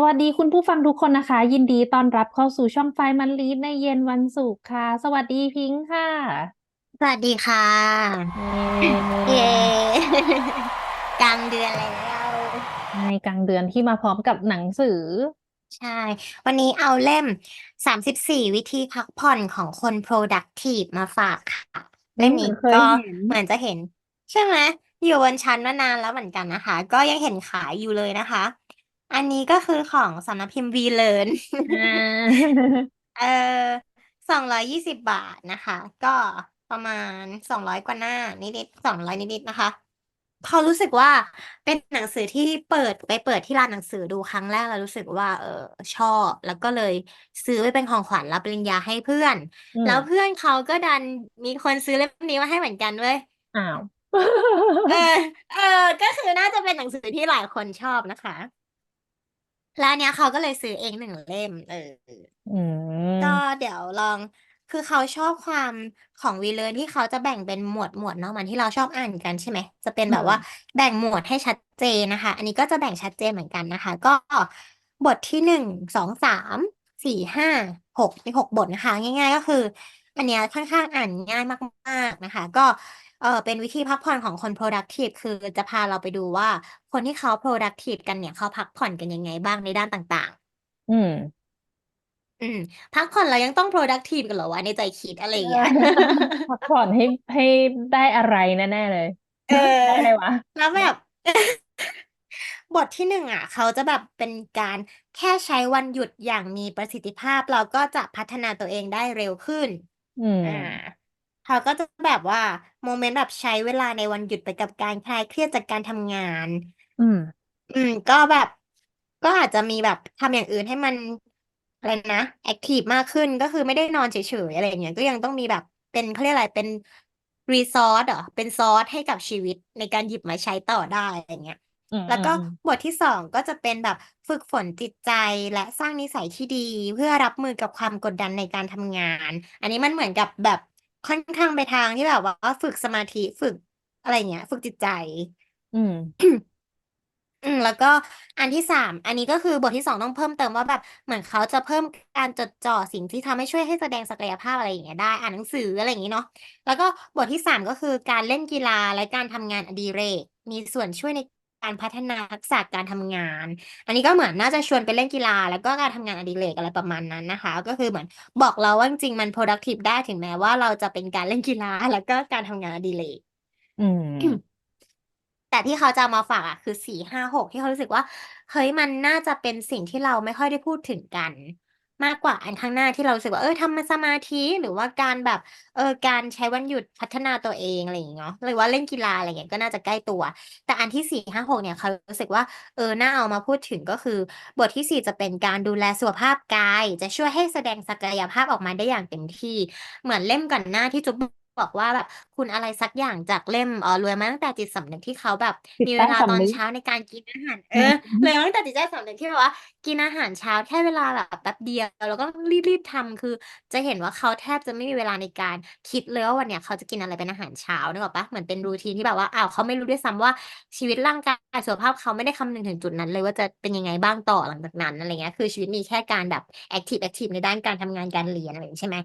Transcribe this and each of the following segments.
สวัสดีคุณผู้ฟังทุกคนนะคะ ยินดีต้อนรับเข้าสู่ช่องไฟมันลีดในเย็นวันศุกร์ค่ะ สวัสดีพิงค์ค่ะ สวัสดีค่ะ เย้กลางเดือนแล้ว ในกลางเดือนที่มาพร้อมกับหนังสือ ใช่ วันนี้เอาเล่ม 34 วิธีพักผ่อนของคน productive มาฝากค่ะ เล่มนี้เหมือนเคยก็เห็นเหมือนจะเห็น ใช่ไหมอยู่บนชั้นมานานแล้วเหมือนกันนะคะ ก็ยังเห็นขายอยู่เลยนะคะ อันนี้ก็คือของสำนักพิมพ์ V Learn อ่าเออสองร้อยยี่สิบบาทนะคะ ก็ประมาณสองร้อยกว่าหน้า นิดๆสองร้อยนิดๆนะคะเขารู้สึกว่าเป็นหนังสือที่เปิดไปเปิดที่ร้านหนังสือดูครั้งแรก แล้วรู้สึกว่า เออชอบ แล้วก็เลยซื้อไว้เป็นของขวัญรับปริญญาให้เพื่อน อืมแล้วเพื่อนเขาก็ดันมีคนซื้อเล่มนี้มาให้เหมือนกันเว้ย อ้าว เออ เออ ก็คือน่าจะเป็นหนังสือที่หลายคนชอบนะคะ แล้วอันเนี้ยเขาก็เลยซื้อเองหนึ่งเล่ม เออ อืมก็เดี๋ยวลอง คือเขาชอบความของวีเลอร์ที่เขาจะแบ่งเป็นหมวดหมวดเนาะเหมือนที่เราชอบอ่านกันใช่ไหม จะเป็นอืแบบมว่าแบ่งหมวดให้ชัดเจนนะคะ อันนี้ก็จะแบ่งชัดเจนเหมือนกันนะคะ ก็บทที่หนึ่งสองสามสี่ห้าหกมีหกบทนะคะ ง่าย ๆ ก็คือ อันเนี้ยค่อนข้างอ่านง่ายมาก ๆนะคะ ก็ เออเป็นวิธีพักผ่อนของคน productive คือจะพาเราไปดูว่า คนที่เขา productive กันเนี่ย เขาพักผ่อนกันยังไงบ้างในด้านต่างอืมๆอืม พักผ่อนเรายังต้อง productive กันเหรอวะ ในใจคิด อะไรอย่างเงี้ย พักผ่อนให้ให้ได้อะไรแน่ๆเลย เออ ได้อะไรวะ แล้วแบบ บทที่หนึ่งอะ เขาจะแบบเป็นการแค่ใช้วันหยุดอย่างมีประสิทธิภาพ เราก็จะพัฒนาตัวเองได้เร็วขึ้น อืม อ่า เขาก็จะแบบว่าโมเมนต์แบบใช้เวลาในวันหยุดไปกับการคลายเครียดจากการทำงาน อืม อืม ก็แบบ ก็อาจจะมีแบบทำอย่างอื่นให้มันอะไรนะแอคทีฟมากขึ้นก็คือไม่ได้นอนเฉยๆอะไรอย่างเงี้ยก็ยังต้องมีแบบเป็นเขาเรียกอะไรเป็นรีซอสเหรอเป็นซอสให้กับชีวิตในการหยิบมาใช้ต่อได้อะไรเงี้ย อืมแล้วก็อืมบทที่สองก็จะเป็นแบบฝึกฝนจิตใจและสร้างนิสัยที่ดีเพื่อรับมือกับความกดดันในการทำงาน อันนี้มันเหมือนกับแบบ ค่อนข้างไปทางที่แบบว่าฝึกสมาธิฝึกอะไรเงี้ย ฝึกจิตใจ อืม อืมแล้วก็อันที่สามอันนี้ก็คือบทที่สองต้องเพิ่มเติมว่าแบบเหมือนเขาจะเพิ่มการจดจ่อสิ่งที่ทำให้ช่วยให้แสดงศักยภาพอะไรอย่างเงี้ยได้อ่านหนังสืออะไรอย่างงี้เนาะแล้วก็บทที่สามก็คือการเล่นกีฬาและการทำงานอดิเรกมีส่วนช่วยใน การพัฒนาทักษะการทำงาน อันนี้ก็เหมือนน่าจะชวนไปเล่นกีฬา แล้วก็การทำงานอดิเรกอะไรประมาณนั้นนะคะ ก็คือเหมือนบอกเราว่าจริงๆมัน productive ได้ถึงแม้ว่าเราจะเป็นการเล่นกีฬา แล้วก็การทำงานอดิเรกอืมแต่ที่เขาจะเอามาฝากอะคือสี่ห้าหกที่เขารู้สึกว่าเฮ้ยมันน่าจะเป็นสิ่งที่เราไม่ค่อยได้พูดถึงกัน มากกว่าอันข้างหน้าที่เรารู้สึกว่า เออทำสมาธิ หรือว่าการแบบ เออ การใช้วันหยุดพัฒนาตัวเองอะไรอย่างเงี้ยเนาะหรือว่าเล่นกีฬาอะไรเงี้ยก็น่าจะใกล้ตัว แต่อันที่สี่ห้าหกเนี่ยเขารู้สึกว่า เออ น่าเอามาพูดถึงก็คือ บทที่สี่จะเป็นการดูแลสุขภาพกาย จะช่วยให้แสดงศักยภาพออกมาได้อย่างเต็มที่ เหมือนเล่มก่อนหน้าที่จุ๊บ บอกว่าแบบคุณอะไรสักอย่างจากเล่มเออรวยมาตั้งแต่จิตสำนึกที่เขาแบบ จิตมีเวใต้ลาตอนสำนึก เช้าในการกินอาหาร เออือมเลยมาตั้งแต่จิตใต้สำนึกที่แบบว่า กินอาหารเช้าแค่เวลาแบบแป๊บเดียว แล้วก็รีบๆทำคือ จะเห็นว่าเขาแทบจะไม่มีเวลาในการคิดเลยว่าวันเนี้ยเขาจะกินอะไรเป็นอาหารเช้านึกออกปะเหมือนเป็นรูทีนที่แบบว่าอ้าวเขาไม่รู้ด้วยซ้ำว่าชีวิตร่างกายสุขภาพเขาไม่ได้คำนึงถึงจุดนั้นเลยว่าจะเป็นยังไงบ้างต่อหลังจากนั้นอะไรเงี้ยคือชีวิตมีแค่การแบบแอคทีฟแอคทีฟในด้านการทำงานการเรียนอะไรอย่างนี้ใช่ไหม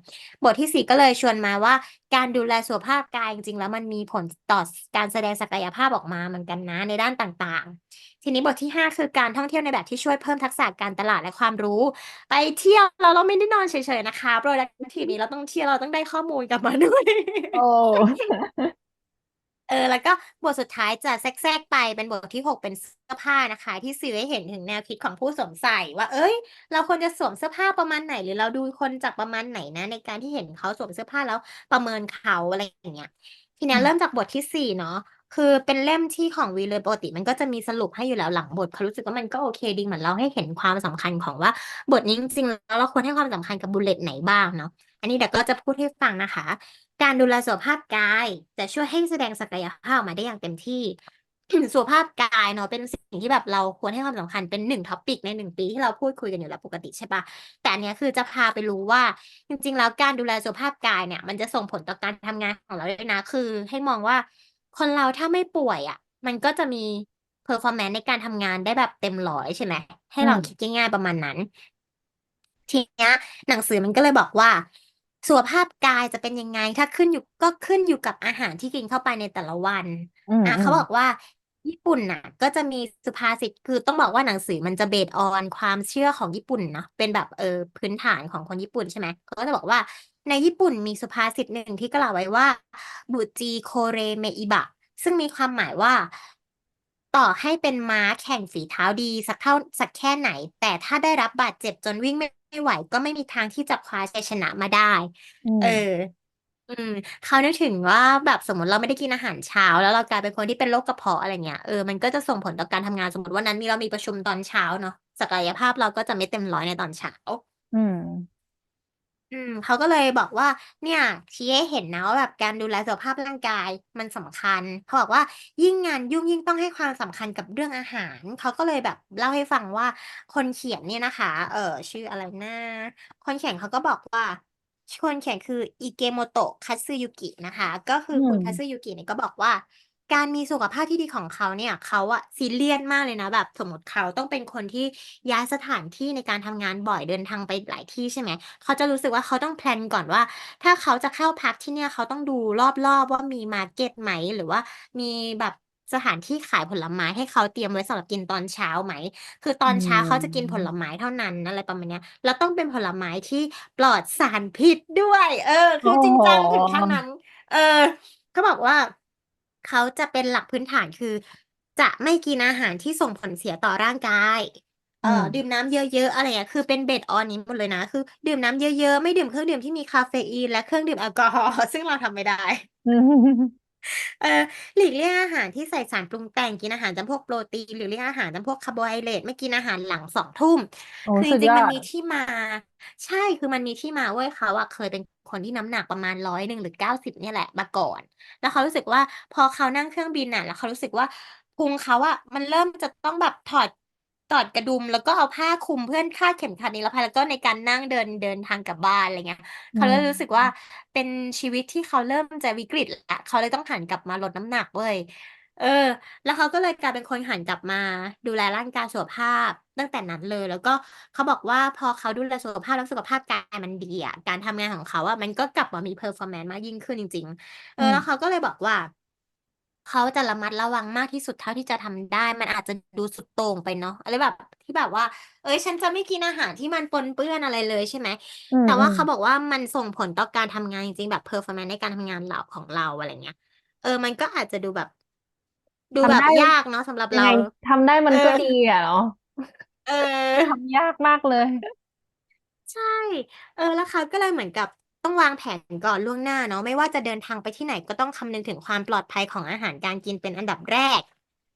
บทที่สี่ก็เลยชวนมาว่าการดููแลสุขภาพกายจริงๆแล้วมันมีผลต่อการแสดงศักยภาพออกมาเหมือนกันนะในด้านต่างๆ ทีนี้บทที่ห้าคือการท่องเที่ยวในแบบที่ช่วยเพิ่มทักษะการตลาดและความรู้ ไปเที่ยวเราเราไม่ได้นอนเฉยๆนะคะโปรดักทีนี้เราต้องเที่ยวเราต้องได้ข้อมูลกลับมาด้วยโอ้ เออ แล้วก็บทสุดท้ายจะแทรกๆไปเป็นบทที่หกเป็นเสื้อผ้านะคะ ที่สื่อให้เห็นถึงแนวคิดของผู้สวมใส่ว่า เอ้ย เราควรจะสวมเสื้อผ้าประมาณไหน หรือเราดูคนจากประมาณไหนนะ ในการที่เห็นเขาสวมเสื้อผ้าแล้วประเมินเขาอะไรอย่างเงี้ยทีทีเนี้ยเริ่มจากบทที่สี่เนาะคือเป็นเล่มที่ของวีเลยปกติ มันก็จะมีสรุปให้อยู่แล้วหลังบทเขารู้สึกว่ามันก็โอเคดีเหมือนเราให้เห็นความสำคัญของว่า บทนี้จริงๆแล้วเราควรให้ความสำคัญกับบุลเลตไหนบ้างเนาะอันนี้เดี๋ยวก็จะพูดให้ฟังนะคะ การดูแลสุขภาพกายจะช่วยให้แสดงศักยภาพออกมาได้อย่างเต็มที่ สุขภาพกายเนาะเป็นสิ่งที่แบบเราควรให้ความสำคัญเป็นหนึ่งท็อปิกในหนึ่งปีที่เราพูดคุยกันอยู่แล้วปกติใช่ปะแต่อันเนี้ยคือจะพาไปรู้ว่า จริง ๆ แล้วการดูแลสุขภาพกายเนี่ย มันจะส่งผลต่อการทำงานของเราด้วยนะคือ ให้มองว่าคนเราถ้าไม่ป่วยอะ มันก็จะมีเพอร์ฟอร์แมนซ์ในการทำงานได้แบบเต็มร้อยใช่ไหมให้ลองอืมคิดง่ายๆประมาณนั้น ทีเนี้ยหนังสือมันก็เลยบอกว่า สุขภาพกายจะเป็นยังไง ถ้าขึ้นอยู่ก็ขึ้นอยู่กับอาหารที่กินเข้าไปในแต่ละวัน อืมอะอืเขามบอกว่าญี่ปุ่นน่ะ ก็จะมีสุภาษิตคือต้องบอกว่าหนังสือมันจะเบสออนความเชื่อของญี่ปุ่นเนาะเป็นแบบเออพื้นฐานของคนญี่ปุ่นใช่ไหมเขาก็จะบอกว่าในญี่ปุ่นมีสุภาษิตหนึ่งที่กล่าวไว้ว่าบุจิโคเรเมอิบะ ซึ่งมีความหมายว่า ต่อให้เป็นม้าแข่งฝีเท้าดีสักเท่าสักแค่ไหน แต่ถ้าได้รับบาดเจ็บจนวิ่งไม่ไม่ไหว ก็ไม่มีทางที่จะคว้าชัยชนะมาได้ อืมเออ อืมเขานึกถึงว่าแบบสมมติเราไม่ได้กินอาหารเช้า แล้วเรากลายเป็นคนที่เป็นโรคกระเพาะอะไรเงี้ยเออมันก็จะส่งผลต่อการทำงานสมมติวันนั้นมีเรามีประชุมตอนเช้าเนาะศักยภาพเราก็จะไม่เต็มร้อยในตอนเช้า อืม อืม เขาก็เลยบอกว่า เนี่ย ชี้ให้เห็นนะว่าแบบการดูแลสุขภาพร่างกายมันสำคัญ เขาบอกว่า ยิ่งงานยุ่งยิ่งต้องให้ความสำคัญกับเรื่องอาหาร เขาก็เลยแบบเล่าให้ฟังว่า คนเขียนเนี่ยนะคะ เออ ชื่ออะไรนะ คนเขียนเขาก็บอกว่าคนเขียนคืออิเกโมโตะคัตสึยุกินะคะ ก็คืออมคุณคัตสึยุกิเนี่ยก็บอกว่า การมีสุขภาพที่ดีของเขาเนี่ยเขาอะซีเรียสมากเลยนะแบบสมมติเขาต้องเป็นคนที่ย้ายสถานที่ในการทำงานบ่อยเดินทางไปหลายที่ใช่ไหมเขาจะรู้สึกว่าเขาต้องแพลนก่อนว่า ถ้าเขาจะเข้าพักที่เนี่ยเขาต้องดูรอบๆว่ามีมาร์เก็ตไหมหรือว่ามีแบบสถานที่ขายผลไม้ให้เขาเตรียมไว้สำหรับกินตอนเช้าไหม คือตอือนเช้าเขาจะกินผลมไม้เท่านั้นอะไรประมาณเนี้ยแล้วต้องเป็นผลไม้ที่ปลอดสารพิษด้วย เออ โอ้คือจริงโหจังถึงขั้นนั้น เออเขาบอกว่า เขาจะเป็นหลักพื้นฐาน คือ จะไม่กินอาหารที่ส่งผลเสียต่อร่างกาย เอ่อือมดื่มน้ำเยอะ ๆ อะไรเงี้ย คือเป็นเบสออนนี้หมดเลยนะ คือดื่มน้ำเยอะ ๆ ไม่ดื่มเครื่องดื่มที่มีคาเฟอีน และเครื่องดื่มแอลกอฮอล์ ซึ่งเราทำไม่ได้ อืม เออหลีกเลี่ยงอาหารที่ใส่สารปรุงแต่งกินอาหารจำพวกโปรตีนหรือเลี่ยงอาหารจำพวกคาร์โบไฮเดรตไม่กินอาหารหลังสองทุ่ม โอ้คือจสุดริยงๆอมันดมีที่มา ใช่คือมันมีที่มาเว้ยเขาอะเคยเป็นคนที่น้ำหนักประมาณร้อยหนึ่งหรือเก้าสิบเนี่ยแหละมาก่อน แล้วเขารู้สึกว่าพอเขานั่งเครื่องบินน่ะ แล้วเขารู้สึกว่าพุงเขาอะมันเริ่มจะต้องแบบถอด ถอดกระดุมแล้วก็เอาผ้าคลุมเพื่อคาดเข็มขัดนิรภัยแล้วก็ในการนั่งเดินเดินทางกลับบ้านอะไรเงี้ยอืเขาเลมยรู้สึกว่าเป็นชีวิตที่เขาเริ่มจะวิกฤตแล้วเขาเลยต้องหันกลับมาลดน้ำหนักเว้ยเออ แล้วเขาก็เลยกลายเป็นคนหันกลับมาดูแลร่างกายสุขภาพตั้งแต่นั้นเลย แล้วก็เขาบอกว่าพอเขาดูแลสุขภาพแล้วสุขภาพกายมันดีอะการทำงานของเขาอะมันก็กลับมามีเพอร์ฟอร์แมนซ์มากยิ่งขึ้นจริง ๆ เออือมแล้วเขาก็เลยบอกว่า เขาจะระมัดระวังมากที่สุดเท่าที่จะทำได้ มันอาจจะดูสุดโต่งไปเนาะอะไรแบบที่แบบว่า เอ้ย ฉันจะไม่กินอาหารที่มันปนเปื้อนอะไรเลยใช่ไหม อืมแต่อืว่ามเขาบอกว่ามันส่งผลต่อการทำงานจริงๆแบบเพอร์ฟอร์แมนซ์ในการทำงานเราของเราอะไรเงี้ย เออ มันก็อาจจะดูแบบ ดูแบทำบได้ยากเนาะสำหรับยังเรา ไงทำได้มัเอนก็อดีอะเนาะเออ ทำยากมากเลย ใช่ เออ แล้วเขาก็เลยเหมือนกับ ต้องวางแผนก่อนล่วงหน้าเนาะไม่ว่าจะเดินทางไปที่ไหนก็ต้องคำนึงถึงความปลอดภัยของอาหารการกินเป็นอันดับแรก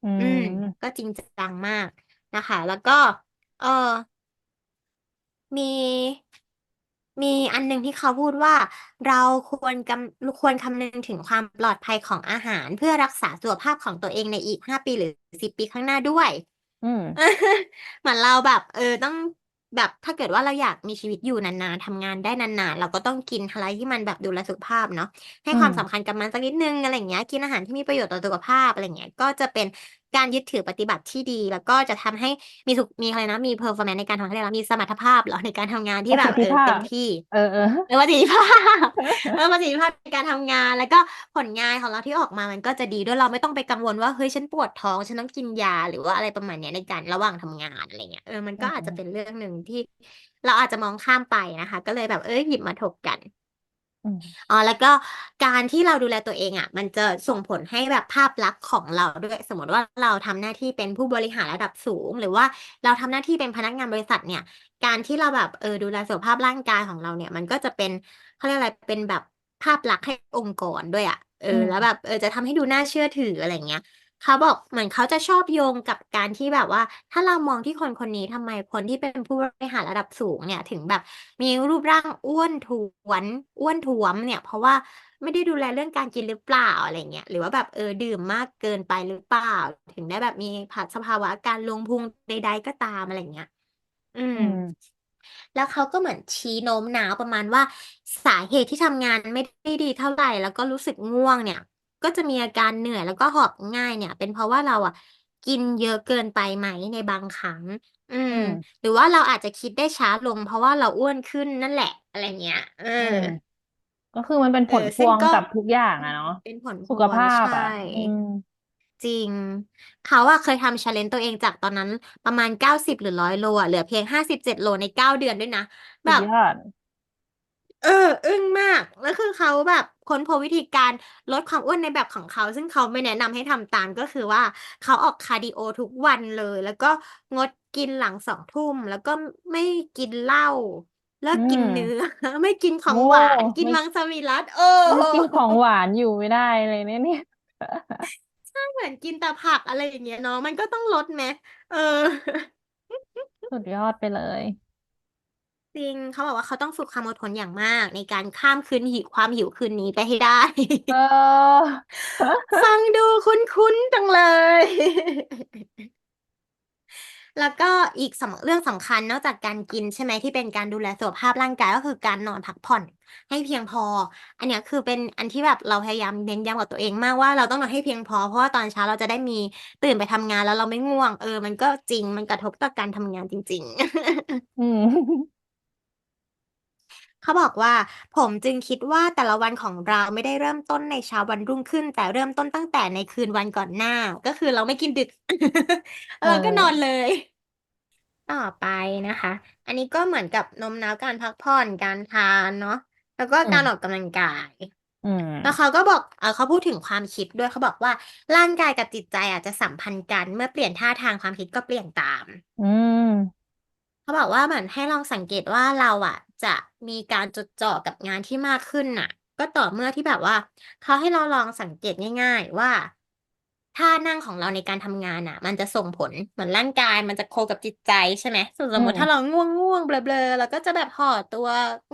อือืม ม ก็จริงจังมากนะคะ แล้วก็ เออ มี มีอันหนึ่งที่เขาพูดว่า เราควรกำควรคำนึงถึงความปลอดภัยของอาหาร เพื่อรักษาสุขภาพของตัวเองในอีกห้าปีหรือสิบปีข้างหน้าด้วย อืม เหมือนเราแบบ เออต้อง แบบถ้าเกิดว่าเราอยากมีชีวิตอยู่นาน ๆทำงานได้นาน ๆ เราก็ต้องกินอะไรที่มันแบบดูแลสุขภาพเนาะ ให้อืความม สำคัญกับมันสักนิดนึงอะไรอย่างเงี้ย กินอาหารที่มีประโยชน์ต่อสุขภาพ อะไรอย่างเงี้ย ก็จะเป็น การยึดถือปฏิบัติที่ดี แล้วก็จะทำให้มีสุขมีอะไรนะมีเพอร์ฟอร์แมนซ์ในการทำงานเรามีสมรรถภาพเหรอในการทำงานปที่ระแบสิบทเอธิอภาเต็พมที่เออเออเออประสิทธิภาพเออประสิทธิภาพในการทำงาน แล้วก็ผลงานของเราที่ออกมามันก็จะดีด้วยเราไม่ต้องไปกังวลว่าเฮ้ยฉันปวดท้องฉันต้องกินยาหรือว่าอะไรประมาณเนี้ยในการระหว่างทำงานอะไรเงี้ยเออมันอืก็อาจจะมเป็นเรื่องหนึ่งที่ เราอาจจะมองข้ามไปนะคะ ก็เลยแบบเอ้ยหยิบมาถกกัน อืม อ๋อ แล้วก็การที่เราดูแลตัวเองอะ มันจะส่งผลให้แบบภาพลักษณ์ของเราด้วย สมมติว่าเราทำหน้าที่เป็นผู้บริหารระดับสูง หรือว่าเราทำหน้าที่เป็นพนักงานบริษัทเนี่ย การที่เราแบบเออดูแลสุขภาพร่างกายของเราเนี่ย มันก็จะเป็นเขาเรียกอะไรเป็นแบบภาพลักษณ์ให้องค์กรด้วยอะเอออืม แล้วแบบเออจะทำให้ดูน่าเชื่อถืออะไรเงี้ย เขาบอกเหมือนเขาจะชอบโยงกับการที่แบบว่า ถ้าเรามองที่คนคนนี้ทำไมคนที่เป็นผู้บริหารระดับสูงเนี่ยถึงแบบ มีรูปร่างอ้วนท้วนอ้วนท้วมเนี่ย เพราะว่าไม่ได้ดูแลเรื่องการกินหรือเปล่าอะไรเงี้ยหรือว่าแบบเออดื่มมากเกินไปหรือเปล่า ถึงได้แบบมีผัสภาวะการลงพุงใด ๆ ก็ตามอะไรเงี้ยอืมอืม แล้วเขาก็เหมือนชี้โน้มน้าวประมาณว่าสาเหตุที่ทำงานไม่ได้ดีเท่าไหร่ แล้วก็รู้สึกง่วงเนี่ย ก็จะมีอาการเหนื่อยแล้วก็หอบง่ายเนี่ย เป็นเพราะว่าเราอะกินเยอะเกินไปไหมในบางครั้ง อืมอืมหรือว่าเราอาจจะคิดได้ช้าลง เพราะว่าเราอ้วนขึ้นนั่นแหละ อะไรเงี้ย เออ อืม ก็คือมันเป็นเอผอลพซึ่งวงก็กับทุกอย่างอะเนาะเป็นผลพสุขวงภาพใช่ อะอืม จริง เขาอะเคยทำ challenge ตัวเองจากตอนนั้นประมาณเก้าสิบหรือร้อยโลอะเหลือเพียงห้าสิบเจ็ดโลในเก้าเดือนด้วยนะ สุแบดบยอด เออ อึ้งมาก แล้วคือเขาแบบค้นพบวิธีการลดความอ้วนในแบบของเขา ซึ่งเขาไม่แนะนำให้ทำตามก็คือว่าเขาออกคาร์ดิโอทุกวันเลย แล้วก็งดกินหลังสองทุ่ม แล้วก็ไม่กินเหล้าเลิอืกกินม เนื้อ ไม่กินขอโอ้งหวาน กินไม่มังสวิรัติโอ้ไม่กินของหวานอยู่ไม่ได้เลยเนี่ยเนี่ยใช่เหมือนกินแต่ผักอะไรอย่างเงี้ยเนาะมันก็ต้องลดไหมเออ สุดยอดไปเลย จริง เขาบอกว่าเขาต้องฝึกความอดทนอย่างมาก ในการข้ามคืนหิวความหิวคืนนี้ไปให้ได้ เออ ฟังดูคุ้นๆจังเลย แล้วก็อีกสำเรื่องสำคัญนอกจากการกินใช่ไหมที่เป็นการดูแลสุขภาพร่างกายก็คือการนอนพักผ่อนให้เพียงพอ อันเนี้ยคือเป็นอันที่แบบเราพยายามเน้นย้ำกับตัวเองมากว่าเราต้องนอนให้เพียงพอ เพราะว่าตอนเช้าเราจะได้มีตื่นไปทำงานแล้วเราไม่ง่วง เออ มันก็จริงมันกระทบต่อการทำงานจริง ๆ อืม เขาบอกว่า ผมจึงคิดว่าแต่ละวันของเราไม่ได้เริ่มต้นในเช้าวันรุ่งขึ้น แต่เริ่มต้นตั้งแต่ในคืนวันก่อนหน้า ก็คือเราไม่กินดึก เอเราก็นอนอเลย ต่อไปนะคะ อันนี้ก็เหมือนกับโน้มน้าวการพักผ่อนการทานเนาะแล้วก็อืการม ออกกำลังกาย อืม แล้วเขาก็บอกเออเขาพูดถึงความคิดด้วยเขาบอกว่าร่างกายกับจิตใจอาจจะสัมพันธ์กันเมื่อเปลี่ยนท่าทางความคิดก็เปลี่ยนตาม อืม เขาบอกว่าเหมือนให้ลองสังเกตว่าเราอะ จะมีการจดจ่อกับงานที่มากขึ้นน่ะ ก็ต่อเมื่อที่แบบว่า เขาให้เราลองสังเกตง่าย ๆ ว่าท่านั่งของเราในการทำงานอะ มันจะส่งผลเหมือนร่างกาย มันจะโคกับจิตใจใช่ไหมสมอืมมติถ้าเราง่วงง่วงเบลอเบลอเราก็จะแบบห่อตัว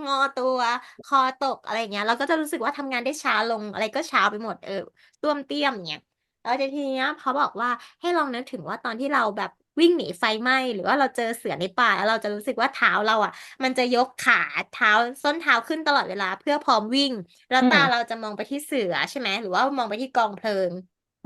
งอตัว คอตกอะไรเงี้ย เราก็จะรู้สึกว่าทำงานได้ช้าลงอะไรก็ช้าไปหมดเออต้วมเตี้ยมเงี้ยแล้วทีเนี้ยเขาบอกว่าให้ลองนึกถึงว่าตอนที่เราแบบ วิ่งหนีไฟไหม้หรือว่าเราเจอเสือในป่าแล้วเราจะรู้สึกว่าเท้าเราอะ มันจะยกขาเท้าส้นเท้าขึ้นตลอดเวลาเพื่อพร้อมวิ่ง แล้วอืมตาเราจะมองไปที่เสือใช่ไหมหรือว่ามองไปที่กองเพลิง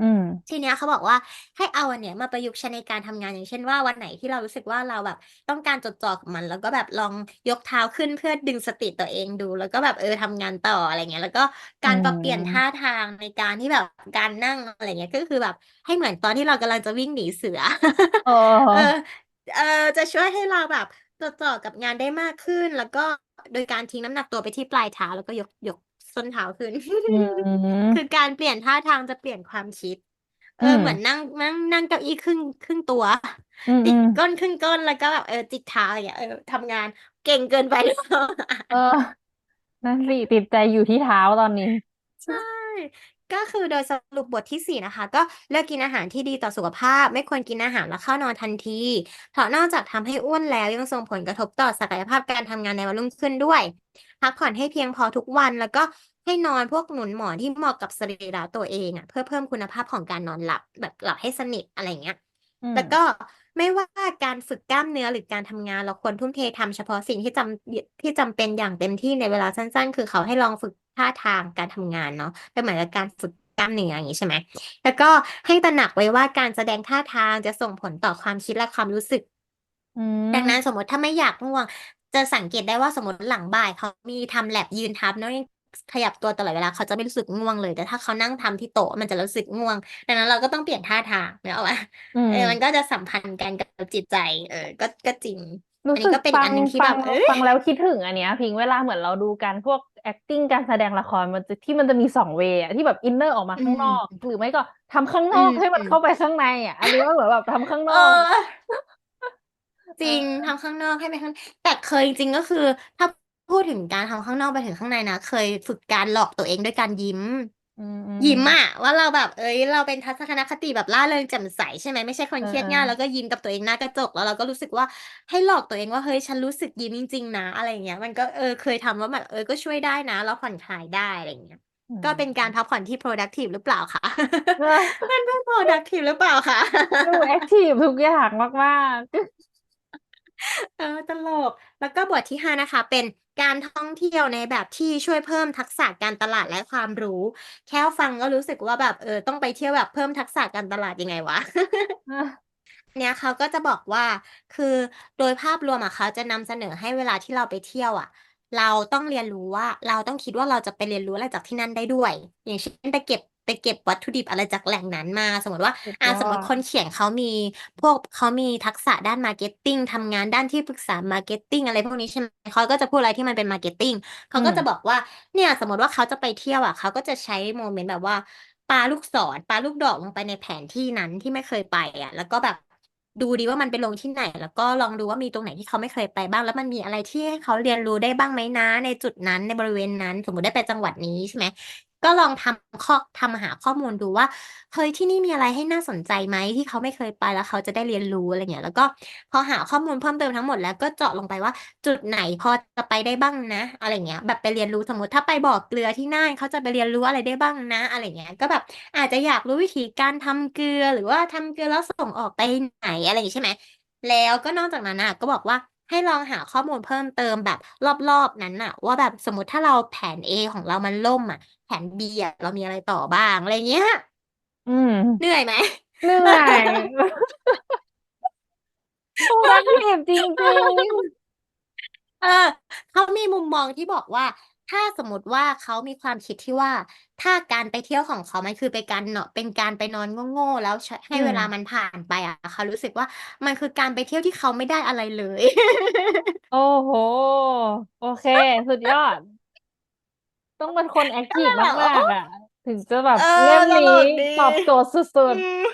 อืม ทีเนี้ยเขาบอกว่าให้เอาอันเนี้ยมาประยุกต์ใช้ในการทำงานอย่างเช่นว่า วันไหนที่เรารู้สึกว่าเราแบบต้องการจดจ่อกับมัน แล้วก็แบบลองยกเท้าขึ้นเพื่อดึงสติตัวเองดู แล้วก็แบบเออทำงานต่ออะไรเงี้ย แล้วก็อืการปรับเปลี่ยนท่ามทางในการที่แบบการนั่งอะไรเงี้ยก็คือแบบให้เหมือนตอนที่เรากำลังจะวิ่งหนีเสือเอเอออเออจะช่วยให้เราแบบจดจ่อกับงานได้มากขึ้น แล้วก็โดยการทิ้งน้ำหนักตัวไปที่ปลายเท้าแล้วก็ยกยก ส้นเท้าขึ้น อืม คือการเปลี่ยนท่าทางจะเปลี่ยนความคิด เออือ ม เหมือนนั่งนั่งนั่งเก้าอี้ครึ่งครึ่งตัว อืมติอืดมก้นครึ่งก้นแล้วก็แบบเออจิกเท้าอย่างเงี้ยเออทำงานเก่งเกินไปหรือเปล่า เออ นั่นสิติดใจอยู่ที่เท้าตอนนี้ ใช่ ก็คือโดยสรุปบทที่สี่นะคะ ก็เลือกกินอาหารที่ดีต่อสุขภาพ ไม่ควรกินอาหารแล้วเข้านอนทันที เพราะนอกจากทำให้อ้วนแล้วยังส่งผลกระทบต่อศักยภาพการทำงานในวันรุ่งขึ้นด้วย พักผ่อนให้เพียงพอทุกวันแล้วก็ ให้นอนพวกหนุนหมอนที่เหมาะกับสรีระตัวเองอะเพื่อเพิ่มคุณภาพของการนอนหลับแบบหลับให้สนิทอะไรเงี้ยอืมแล้วก็ไม่ว่าการฝึกกล้ามเนื้อหรือการทำงานเราควรทุ่มเททำเฉพาะสิ่งที่จำที่จำเป็นอย่างเต็มที่ในเวลาสั้น ๆ คือเขาให้ลองฝึกท่าทางการทำงานเนาะเป็นเหมือนกับการฝึกกล้ามเนื้ออย่างนี้ใช่ไหมแล้วก็ให้ตระหนักไว้ว่าการแสดงท่าทางจะส่งผลต่อความคิดและความรู้สึกอืดังนั้นมสมมติถ้าไม่อยากง่วงจะสังเกตได้ว่าสมมติหลังบ่ายเขามีทำแลบยืนทับเนาะ ขยับตัวตลอดเวลาเขาจะไม่รู้สึกง่วงเลย แต่ถ้าเขานั่งทำที่โต๊ะมันจะรู้สึกง่วง ดังนั้นเราก็ต้องเปลี่ยนท่าทางเนกอะวะอืเอมอมันก็จะสัมพันธ์กันกับจิตใจ เออ ก็ก็จริงรู้อันสึนี้กก็เป็นฟัอังนหนึ่งที่ฟัแบงบเอ้ยฟังแล้วคิดถึงอันเนี้ย พิงเวลาเหมือนเราดูการพวก acting การแสดงละครมันจะที่มันจะมีสองเวย์อะที่แบบอินเนอร์ออกมาอืข้างนมอก หรือไม่ก็ทำข้างนอือกมให้มันอืมเข้าไปข้างในอะอันนี้มันเหมือนแบบทำข้างนเออกอจเอริงอทำข้างนอกให้ไปข้างแต่เคยจริงๆก็คือ ถ้า พูดถึงการทำข้างนอกไปถึงข้างในนะ เคยฝึกการหลอกตัวเองด้วยการยิ้ม อืมอืมยิ้มอะว่าเราแบบเอ้ย เราเป็นทัศนคติแบบร่าเริงแจ่มใสใช่ไหมไม่ใช่คนเออเออเครียดง่ายแล้วก็ยิ้มกับตัวเองหน้ากระจก แล้วเราก็รู้สึกว่าให้หลอกตัวเองว่าเฮ้ยฉันรู้สึกยิ้มจริงๆนะอะไรอย่างเงี้ย มันก็เออเคยทำว่าแบบเออก็ช่วยได้นะ เราผ่อนคลายได้อะไรอย่างเงี้ยอืก็เป็นการมพักผ่อนที่ productive หรือเปล่าคะ เออ มันเป็น productive หรือเปล่าคะ ดูแอคทีฟทุกอย่างมากเออตลก แล้วก็บทที่ห้านะคะเป็น การท่องเที่ยวในแบบที่ช่วยเพิ่มทักษะการตลาดและความรู้ แค่ฟังก็รู้สึกว่าแบบเออต้องไปเที่ยวแบบเพิ่มทักษะการตลาดยังไงวะๆเนี่ยเขาก็จะบอกว่าคือโดยภาพรวมอะเขาจะนำเสนอให้เวลาที่เราไปเที่ยวอะเราต้องเรียนรู้ว่า เราต้องคิดว่าเราจะไปเรียนรู้อะไรจากที่นั่นได้ด้วย อย่างเช่นไปเก็บ ไปเก็บวัตถุดิบอะไรจากแหล่งนั้นมา สมมติว่าสุดอ่ายอสมมติดคนเขียนเขามีพวกเขามีทักษะด้านมาร์เก็ตติ้งทำงานด้านที่ปรึกษามาร์เก็ตติ้งอะไรพวกนี้ใช่ไหมเขาก็จะพูดอะไรที่มันเป็นมาร์เก็ตติ้งเขาอืมก็จะบอกว่าเนี่ยสมมติว่าเขาจะไปเที่ยวอะเขาก็จะใช้โมเมนต์แบบว่าปาลูกศรปาลูกดอกลงไปในแผนที่นั้นที่ไม่เคยไปอะแล้วก็แบบดูดีว่ามันไปลงที่ไหน แล้วก็ลองดูว่ามีตรงไหนที่เขาไม่เคยไปบ้าง แล้วมันมีอะไรที่ให้เขาเรียนรู้ได้บ้างไหมนะ ในจุดนั้นในบริเวณนั้น สมมติได้ไปจังหวัดนี้ใช่ไหม ก็ลองทำข้อทำหาข้อมูลดูว่า เฮ้ย ที่นี่มีอะไรให้น่าสนใจไหมที่เขาไม่เคยไปแล้วเขาจะได้เรียนรู้อะไรเงี้ย แล้วก็พอหาข้อมูลเพิ่มเติมทั้งหมดแล้วก็เจาะลงไปว่าจุดไหนพอจะไปได้บ้างนะ อะไรเงี้ย แบบไปเรียนรู้สมมติถ้าไปบ่อเกลือที่นั่นเขาจะไปเรียนรู้อะไรได้บ้างนะ อะไรเงี้ย ก็แบบอาจจะอยากรู้วิธีการทำเกลือหรือว่าทำเกลือแล้วส่งออกไปไหนอะไรอย่างนี้ใช่ไหมแล้วก็นอกจากนั้นน่ะก็บอกว่าให้ลองหาข้อมูลเพิ่มเติมแบบรอบๆนั้นน่ะ ว่าแบบสมมติถ้าเราแผน A ของเรามันล่มอะ แผน B อะเรามีอะไรต่อบ้าง อะไรเงี้ย อืมเหนื่อยไหม เหนื่อยโปรดักทีฟจริงเออเขามีมุมมองที่บอกว่า ถ้าสมมติว่าเขามีความคิดที่ว่า ถ้าการไปเที่ยวของเขามันคือไปการเนาะเป็นการไปนอนโง่ๆแล้วใช้ๆอืมให้เวลามันผ่านไปอะเขารู้สึกว่ามันคือการไปเที่ยวที่เขาไม่ได้อะไรเลย โอ้โห โอเค สุดยอด ต้องเป็นคนแอคก็ทีฟเลยแบบโอ้มากๆอะ ถึงจะแบบเออตลเล่มนี้กดี ตอบโจทย์สุอืดม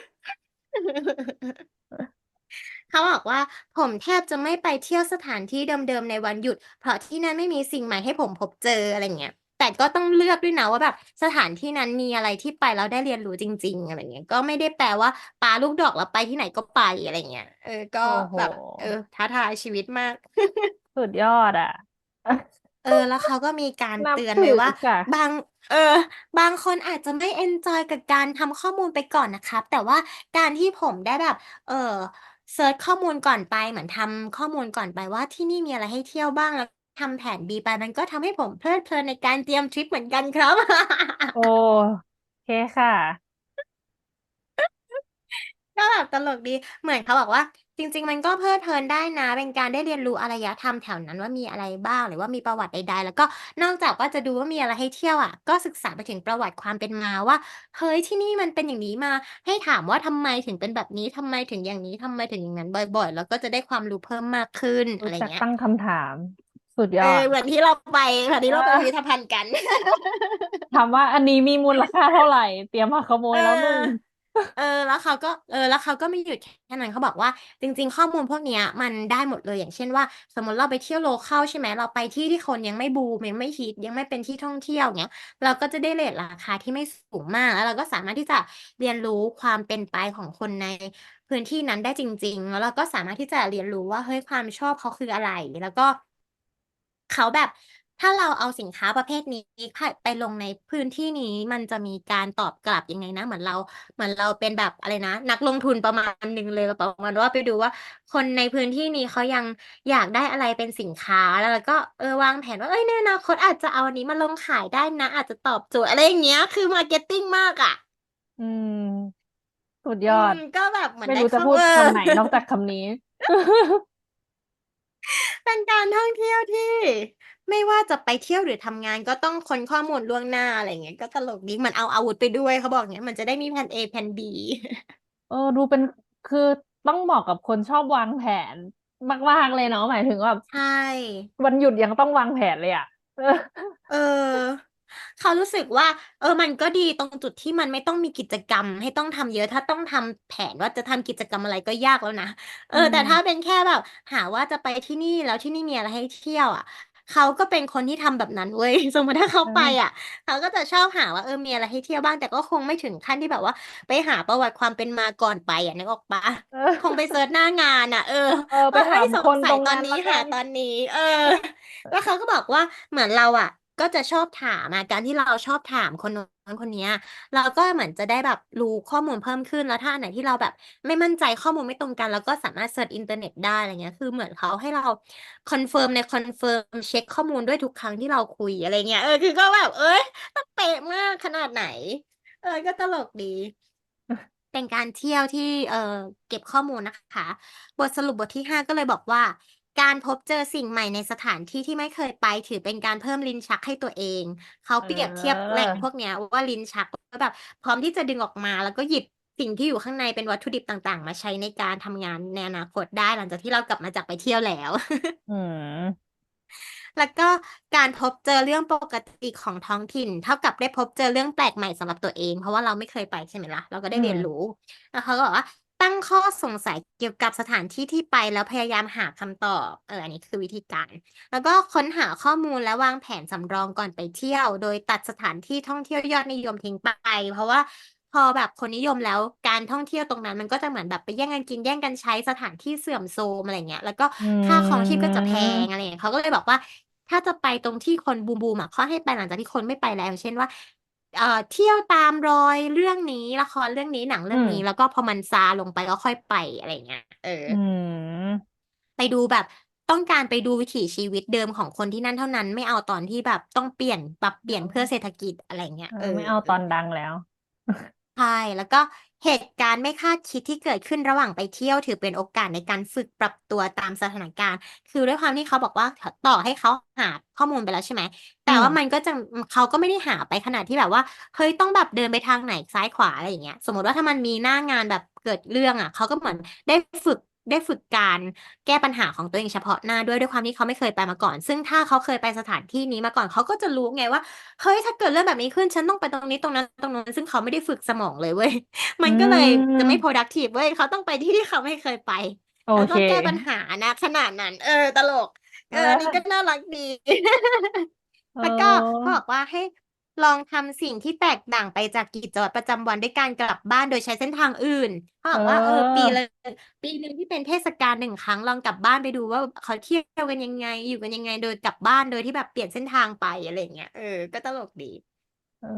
เขาบอกว่าผมแทบจะไม่ไปเที่ยวสถานที่เดิมๆในวันหยุด เพราะที่นั่นไม่มีสิ่งใหม่ให้ผมพบเจออะไรเงี้ย แต่ก็ต้องเลือกด้วยนะว่าแบบสถานที่นั้นมีอะไรที่ไปแล้วได้เรียนรู้จริง ๆ อะไรเงี้ย ก็ไม่ได้แปลว่าปาลูกดอกแล้วไปที่ไหนก็ไปอะไรเงี้ย เออก็ๆโอ้โหแบบ เออท้าทายชีวิตมาก สุดยอดอะ เออ แล้วเขาก็มีการนับเตือนถือไว้ว่า ค่ะ บาง เออ บางคนอาจจะไม่เอนจอยกับการทำข้อมูลไปก่อนนะครับ แต่ว่าการที่ผมได้แบบ เออเซิร์ชข้อมูลก่อนไป เหมือนทำข้อมูลก่อนไปว่าที่นี่มีอะไรให้เที่ยวบ้าง แล้วทำแผน B ไป มันก็ทำให้ผมเพลิดเพลินในการเตรียมทริปเหมือนกันครับ โอ้โอเคค่ะ ก็แบบตลกดี เหมือนเขาบอกว่า จริง ๆ มันก็เพลิดเพลินได้นะ เป็นการได้เรียนรู้อารยธรรมแถวนั้นว่ามีอะไรบ้าง หรือว่ามีประวัติใด ๆ แล้วก็นอกจากว่าจะดูว่ามีอะไรให้เที่ยวอะก็ศึกษาไปถึงประวัติความเป็นมาว่า เฮ้ย ที่นี่มันเป็นอย่างนี้มา ให้ถามว่าทำไมถึงเป็นแบบนี้ ทำไมถึงอย่างนี้ ทำไมถึงอย่างนั้นบ่อย ๆ แล้วก็จะได้ความรู้เพิ่มมากขึ้น อะไรเงี้ยรู้จักตั้งคำถาม สุดยเอออด เหมือนที่เราไปเหมือนที่เราไปพิพิธเออภัณฑ์กัน ถามว่าอันนี้มีมูลค่าเท่าไหร่ เตรียมมาขโมเยแล้วหนึ่งออ เออ แล้วเขาก็ เออ แล้วเขาก็ไม่หยุดแค่นั้นเขาบอกว่า จริง ๆ ข้อมูลพวกเนี้ยมันได้หมดเลย อย่างเช่นว่า สมมติเราไปเที่ยวโลคอลใช่ไหม เราไปที่ที่คนยังไม่บูมยังไม่ฮิตยังไม่เป็นที่ท่องเที่ยวเนี้ย เราก็จะได้เรทราคาที่ไม่สูงมาก แล้วเราก็สามารถที่จะเรียนรู้ความเป็นไปของคนในพื้นที่นั้นได้จริง ๆ แล้วเราก็สามารถที่จะเรียนรู้ว่า เฮ้ย ความชอบเขาคืออะไร แล้วก็เขาแบบ ถ้าเราเอาสินค้าประเภทนี้ไปลงในพื้นที่นี้มันจะมีการตอบกลับยังไงนะ เหมือนเราเหมือนเราเป็นแบบอะไรนะ นักลงทุนประมาณหนึ่งเลยประมาณว่าไปดูว่า คนในพื้นที่นี้เขายังอยากได้อะไรเป็นสินค้าแล้วเราก็เออวางแผนว่าเอ้ยในอนาคตอาจจะเอาอันนี้มาลงขายได้นะ อาจจะตอบโจทย์อะไรอย่างเงี้ย คือมาร์เก็ตติ้งมากอะ อืมสุดอืมยอด ก็แบบเหมือนไม่ได้รู้จะพูดเข้าเออคำไหนนอกจากคำนี้ เป็นการท่องเที่ยวที่ ไม่ว่าจะไปเที่ยวหรือทำงานก็ต้องค้นข้อมูลล่วงหน้า อะไรเงี้ย ก็ตลกดีเหมือนเอาอาวุธไปด้วย เขาบอกเงี้ย มันจะได้มีแผน A แผน B เออ ดูเป็นคือต้องเหมาะกับคนชอบวางแผนมากๆเลยเนาะหมายถึงว่าใช่ วันหยุดยังต้องวางแผนเลยอะ เออเออ เขารู้สึกว่า เออ มันก็ดีตรงจุดที่มันไม่ต้องมีกิจกรรม ให้ต้องทำเยอะถ้าต้องทำแผนว่าจะทำกิจกรรมอะไรก็ยากแล้วนะเออือ แต่ถ้าเป็มนแค่แบบ หาว่าจะไปที่นี่แล้วที่นี่มีอะไรให้เที่ยวอะ เขาก็เป็นคนที่ทำแบบนั้นเว้ย สมมติถ้าเขาเอไปออะ เขาก็จะชอบหาว่าเออมีอะไรให้เที่ยวบ้าง แต่ก็คงไม่ถึงขั้นที่แบบว่า ไปหาประวัติความเป็นมาก่อนไปอะนึกออกปะเออ คงไปเซิร์ชหน้างานอะ เออเออ ไปว่าเอ้ถายมสคงนสัตยรงตอนนั้นนี้ละหากัน ตอนนี้ เออ แล้วเขาก็บอกว่าเหมือนเราอะ ก็จะชอบถามอะการที่เราชอบถามคนนั้นคนเนี้ย เราก็เหมือนจะได้แบบรู้ข้อมูลเพิ่มขึ้นแล้วถ้าอันไหนที่เราแบบไม่มั่นใจข้อมูลไม่ตรงกันเราก็สามารถเสิร์ชอินเทอร์เน็ตได้อะไรเงี้ยคือเหมือนเขาให้เราคอนเฟิร์มในคอนเฟิร์มเช็คข้อมูลด้วยทุกครั้งที่เราคุยอะไรเงี้ยเออคือก็แบบเอ้ยต้องเป๊ะมากขนาดไหน เออก็ตลกดีเป็นการเที่ยวที่เอ่อเก็บข้อมูลนะคะ บทสรุปบทที่ห้าก็เลยบอกว่า การพบเจอสิ่งใหม่ในสถานที่ที่ไม่เคยไป ถือเป็นการเพิ่มลิ้นชักให้ตัวเอง เขาเอเปรียบเทียบแหล่งพอ วกเนี้ยว่าลิ้นชักว่าแบบ พร้อมที่จะดึงออกมา แล้วก็หยิบสิ่งที่อยู่ข้างในเป็นวัตถุดิบต่าง ๆ มาใช้ในการทำงานในอนาคตได้หลังจากที่เรากลับมาจากไปเที่ยวแล้ว อืม แล้วก็การพบเจอเรื่องปกติของท้องถิ่น เท่ากับได้พบเจอเรื่องแปลกใหม่สำหรับตัวเอง เพราะว่าเราไม่เคยไปใช่ไหมล่ะ เราก็ได้เรียนม รู้ แล้วเขาก็บอกว่า ตั้งข้อสงสัยเกี่ยวกับสถานที่ที่ไปแล้วพยายามหาคำตอบ เอออันนี้คือวิธีการ แล้วก็ค้นหาข้อมูลและวางแผนสำรองก่อนไปเที่ยว โดยตัดสถานที่ท่องเที่ยวยอดนิยมทิ้งไป เพราะว่าพอแบบคนนิยมแล้วการท่องเที่ยวตรงนั้น มันก็จะเหมือนแบบไปแย่งกันกินแย่งกันใช้สถานที่เสื่อมโทรมอะไรเงี้ยแล้วก็ค่าครองชีพก็จะแพงอะไรเงี้ยเขาก็เลยบอกว่า ถ้าจะไปตรงที่คนบูมบูมอะเขาให้ไปหลังจากที่คนไม่ไปแล้ว เช่นว่า เอ่อเที่ยวตามรอยเรื่องนี้ละครเรื่องนี้หนังอืเรื่องมนี้ แล้วก็พอมันซาลงไปก็ค่อยไปอะไรเงี้ยเอออืมไปดูแบบต้องการไปดูวิถีชีวิตเดิมของคนที่นั่นเท่านั้น ไม่เอาตอนที่แบบต้องเปลี่ยนปรับเปลี่ยนเพื่อเศรษฐกิจอะไรเงี้ยเอเอออไม่เอาตอนดังแล้วใช่แล้วก็ เหตุการณ์ไม่คาดคิดที่เกิดขึ้นระหว่างไปเที่ยว ถือเป็นโอกาสในการฝึกปรับตัวตามสถานการณ์ คือด้วยความที่เขาบอกว่าต่อให้เขาหาข้อมูลไปแล้วใช่ไหมอืแต่มว่ามันก็จะเขาก็ไม่ได้หาไปขนาดที่แบบว่าเฮ้ยต้องแบบเดินไปทางไหนซ้ายขวาอะไรอย่างเงี้ย สมมติว่าถ้ามันมีหน้างานแบบเกิดเรื่องอะเขาก็เหมือนได้ฝึก ได้ฝึกการแก้ปัญหาของตัวเองเฉพาะหน้าด้วยด้วยความที่เขาไม่เคยไปมาก่อน ซึ่งถ้าเขาเคยไปสถานที่นี้มาก่อนเขาก็จะรู้ไงว่า เฮ้ยถ้าเกิดเรื่องแบบนี้ขึ้นฉันต้องไปตรงนี้ตรงนั้นตรงนั้นซึ่งเขาไม่ได้ฝึกสมองเลยเว้ยอืมันก็เลยจะไม่ม productive เว้ยเขาต้องไปที่ที่เขาไม่เคยไปโอแล้วเคก็แก้ปัญหานะ ขนาดนั้น เออ ตลก เอเอออันนี้ก็อน่ารักดีเอแล้วก็เขาบออกว่าให้ ลองทำสิ่งที่แตกต่างไปจากกิจวัตรประจำวันด้วยการกลับบ้านโดยใช้เส้นทางอื่นเขาเอบอกว่าเออปีอละปีหนึ่งที่เป็นเทศกาลหนึ่งครั้งลองกลับบ้านไปดูว่าเขาเที่ยวกันยังไง อยู่กันยังไงโดยกลับบ้านโดยที่แบบเปลี่ยนเส้นทางไปอะไรอย่างเงี้ยเออก็ตลกดี เออ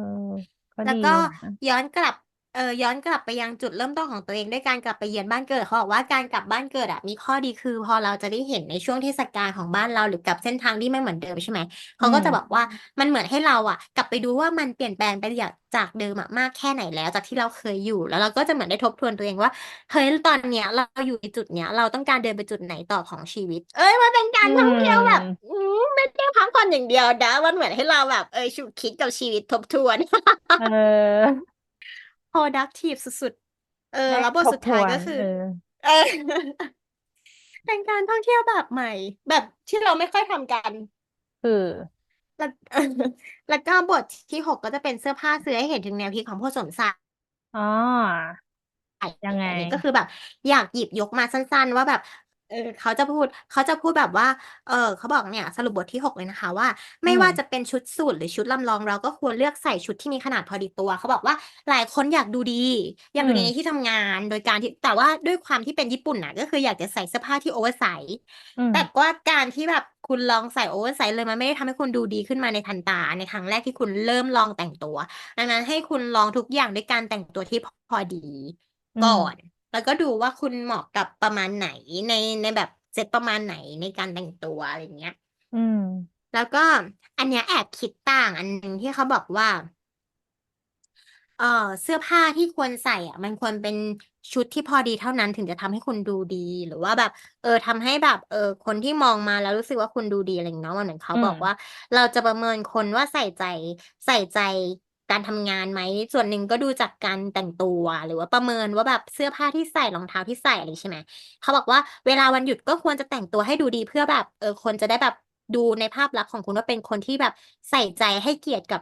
ก็แล้วดีก็นะย้อนกลับ เออย้อนกลับไปยังจุดเริ่มต้นของตัวเองด้วยการกลับไปเยือนบ้านเกิดเขาบอกว่าการกลับบ้านเกิดอะมีข้อดีคือ พอเราจะได้เห็นในช่วงเทศกาลของบ้านเราหรือกลับเส้นทางที่ไม่เหมือนเดิมใช่ไหมอืเขาก็มจะบอกว่ามันเหมือนให้เราอะ กลับไปดูว่ามันเปลี่ยนแปลงไปจากจากเดิมอะมากแค่ไหนแล้ว จากที่เราเคยอยู่แล้วเราก็จะเหมือนได้ทบทวนตัวเองว่าเฮ้ยตอนเนี้ยเราอยู่ในจุดเนี้ยเราต้องการเดินไปจุดไหนต่อของชีวิต เอ้ยมันเป็นกาอืรท่องเที่ยวแบบมอืมไม่ได้พักผ่อนอย่างเดียวนะมันเหมือนให้เราแบบเออฉุกคิดกับชีวิตทบทวนเออ productive สุดๆ เออได้แล้วบททบสุดทท้ายวก็นคือเออเออเป็นการท่องเที่ยวแบบใหม่ แบบที่เราไม่ค่อยทำกันคือแล้วแล้วก็บทที่หกก็จะเป็นเสื้อผ้าซื้อให้เห็นถึงแนวคิดของผู้สวมใส่อ๋อยังไงอันนี้ก็คือแบบ อยากหยิบยกมาสั้น ๆ ว่าแบบ เออเขาจะพูดเขาจะพูดแบบว่า เออเขาบอกเนี่ย สรุปบทที่หกเลยนะคะว่า อืไม่ม ว่าจะเป็นชุดสูทหรือชุดลำลอง เราก็ควรเลือกใส่ชุดที่มีขนาดพอดีตัว เขาบอกว่าหลายคนอยากดูดีออืยากดูม ดีในที่ทำงาน โดยการที่แต่ว่าด้วยความที่เป็นญี่ปุ่นน่ะ ก็คืออยากจะใส่เสื้อผ้าที่โอเวอร์ไซส์อืม แต่ว่าการที่แบบคุณลองใส่โอเวอร์ไซส์เลยมันไม่ได้ทำให้คุณดูดีขึ้นมาในทันตาในครั้งแรกที่คุณเริ่มลองแต่งตัวดังนั้นให้คุณลองทุกอย่างด้วยการแต่งตัวที่พอดีอืก่มอน แล้วก็ดูว่าคุณเหมาะกับประมาณไหนในในแบบเซตประมาณไหนในการแต่งตัวอะไรอย่างเงี้ย อืม แล้วก็อันเนี้ยแอบคิดต่างอันหนึ่งที่เขาบอกว่า เอ่อเสื้อผ้าที่ควรใส่อะ มันควรเป็นชุดที่พอดีเท่านั้นถึงจะทำให้คุณดูดีหรือว่าแบบ เออทำให้แบบ เออ คนที่มองมาแล้วรู้สึกว่าคุณดูดีอะไรอย่างเงี้ยเนาะมันเหมือนเขาอืบม อกว่า เราจะประเมินคนว่าใส่ใจใส่ใจ การทำงานไหม ส่วนหนึ่งก็ดูจากการแต่งตัว หรือว่าประเมินว่าแบบเสื้อผ้าที่ใส่รองเท้าที่ใส่อะไรใช่ไหมเขาบอกว่าเวลาวันหยุดก็ควรจะแต่งตัวให้ดูดีเพื่อแบบเออคนจะได้แบบดูในภาพลักษณ์ของคุณว่าเป็นคนที่แบบใส่ใจให้เกียรติกับ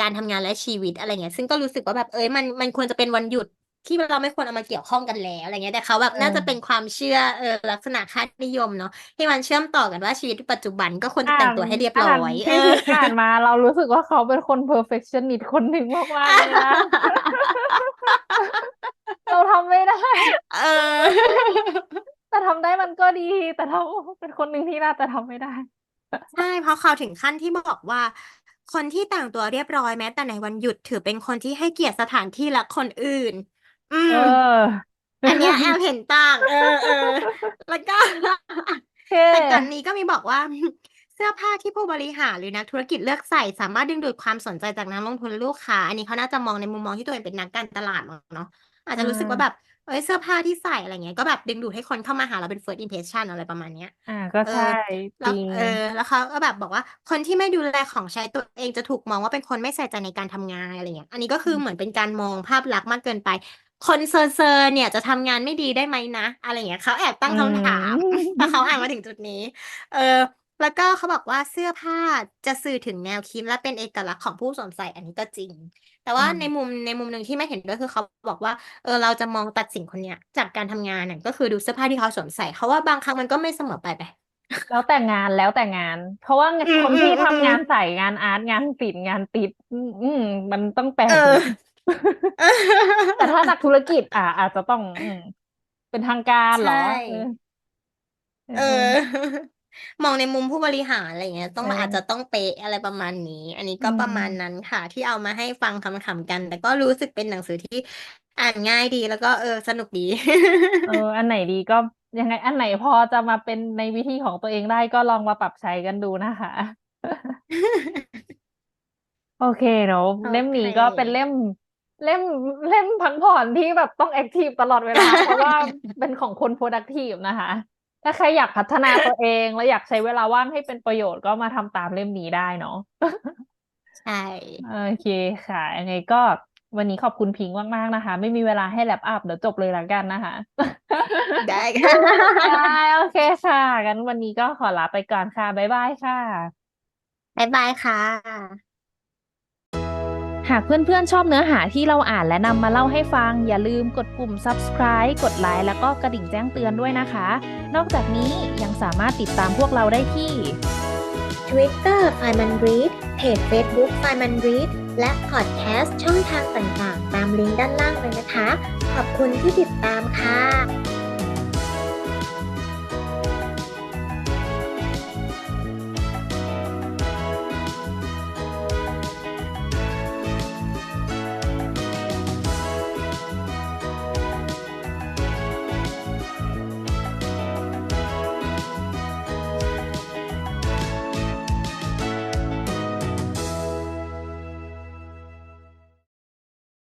การทำงานและชีวิตอะไรเงี้ย ซึ่งก็รู้สึกว่าแบบเอ้ยมันมันควรจะเป็นวันหยุด ที่เราไม่ควรเอามาเกี่ยวข้องกันแล้วอะไรเงี้ยแต่เขาแบบเออน่าจะเป็นความเชื่อเออลักษณะค่านิยมเนาะที่มันเชื่อมต่อกันว่าชีวิตปัจจุบันก็ควรจะอ่าแต่งนตัวให้เรียบอ่าร้นอยเอที่อพิงอ่านมาเรารู้สึกว่าเขาเป็นคน perfectionist คนหนึ่งมากๆเลยนะเราทำไม่ได้เออแต่ทำได้มันก็ดี แต่เราเป็นคนหนึ่งที่น่าจะทำไม่ได้ใช่เพราะเขาถึงขั้นที่บอกว่าคนที่แต่งตัวเรียบร้อยแม้แต่ในวันหยุดถือเป็นคนที่ให้เกียรติสถานที่และคนอื่น อืเอม ออันเนี้ยแอมเห็นต่าง เออเออแล้วก็โอเคแต่ก่อนนี้ก็มีบอกว่า เสื้อผ้าที่ผู้บริหารหรือนักธุรกิจเลือกใส่สามารถดึงดูดความสนใจจากนักลงทุนและลูกค้า อันนี้เขาน่าจะมองในมุมมองที่ตัวเองเป็นนักการตลาดมั้งเนาะอาจอืจะรู้สึกมว่า แบบเอ้ยเสื้อผ้าที่ใส่อะไรเงี้ยก็แบบดึงดูดให้คนเข้ามาหาเราเป็น first impression อะไรประมาณเนี้ย อ่า ก็เอใช่อจแล้วริง เออ แล้วเขาก็แบบบอกว่า คนที่ไม่ดูแลของใช้ตัวเองจะถูกมองว่าเป็นคนไม่ใส่ใจในการทำงานอะไรเงี้ย อันนี้ก็คือเหมือนเป็นการมองภาพลักษณ์มากเกินไป คนเซอร์เซอร์เนี่ยจะทำงานไม่ดีได้ไหมนะ อะไรเงี้ยเขาแอบตั้อืงคำถามมพอเขาอ่านมาถึงจุดนี้ เออ แล้วก็เขาบอกว่าเสื้อผ้าจะสื่อถึงแนวคิดและเป็นเอกลักษณ์ของผู้สวมใส่อันนี้ก็จริง แต่อืว่ามในมุมในมุมหนึ่งที่ไม่เห็นด้วยคือเขาบอกว่า เออเราจะมองตัดสินคนเนี้ย จากการทำงานน่ะก็คือดูเสื้อผ้าที่เขาสวมใส่เขาว่าบางครั้งมันก็ไม่เสมอไปไปแล้วแต่งานแล้วแต่งาน เพราะว่าอืคมนอืที่มอืทำมงานสายงานอาร์ตงานศิลป์งานติดอืมอืมมันต้องแปลเอกออยู่ แต่ถ้านักธุรกิจ อ่า อาจจะต้องอืมเป็นทางการเหรใช่อเออเออเอเอออ มองในมุมผู้บริหารอะไรเงี้ยเอต้องอาจอจะต้องเป๊ะอะไรประมาณนี้ อันนี้อืก็ประมาณมนั้นค่ะ ที่เอามาให้ฟังคำๆกัน แต่ก็รู้สึกเป็นหนังสือที่อ่านง่ายดีแล้วก็เออสนุกดี เออ อันไหนดีก็ยังไง อันไหนพอจะมาเป็นในวิธีของตัวเองได้ก็ลองมาปรับใช้กันดูนะคะ โอเคเนาะโอเล่มเคนี้ก็เป็นเล่ม เล่มเล่มพักผ่อนที่แบบต้องแอคทีฟตลอดเวลา เพราะว่าเป็นของคน productive นะคะ ถ้าใครอยากพัฒนาตัวเองและอยากใช้เวลาว่างให้เป็นประโยชน์ก็มาทำตามเล่มนี้ได้เนาะใช่โอเคค่ะยังไงก็วันนี้ขอบคุณพิงค์มากๆนะคะ ไม่มีเวลาให้แลปอัพเดี๋ยวจบเลยละกันนะคะ ได้ค่ะได้โอเคค่ะงั้นวันนี้ก็ขอลาไปก่อนค่ะ บ๊ายบายค่ะ บ๊ายบายค่ะ หากเพื่อนๆ ชอบเนื้อหาที่เราอ่านและนำมาเล่าให้ฟัง อย่าลืมกดปุ่ม subscribe กดไลค์แล้วก็กระดิ่งแจ้งเตือนด้วยนะคะ นอกจากนี้ยังสามารถติดตามพวกเราได้ที่ Twitter f i m a n Read เพจ Facebook f i m a n Read และพอดแคสต์ช่องทางต่างๆ ตามลิงก์ด้านล่างเลยนะคะ ขอบคุณที่ติดตามค่ะ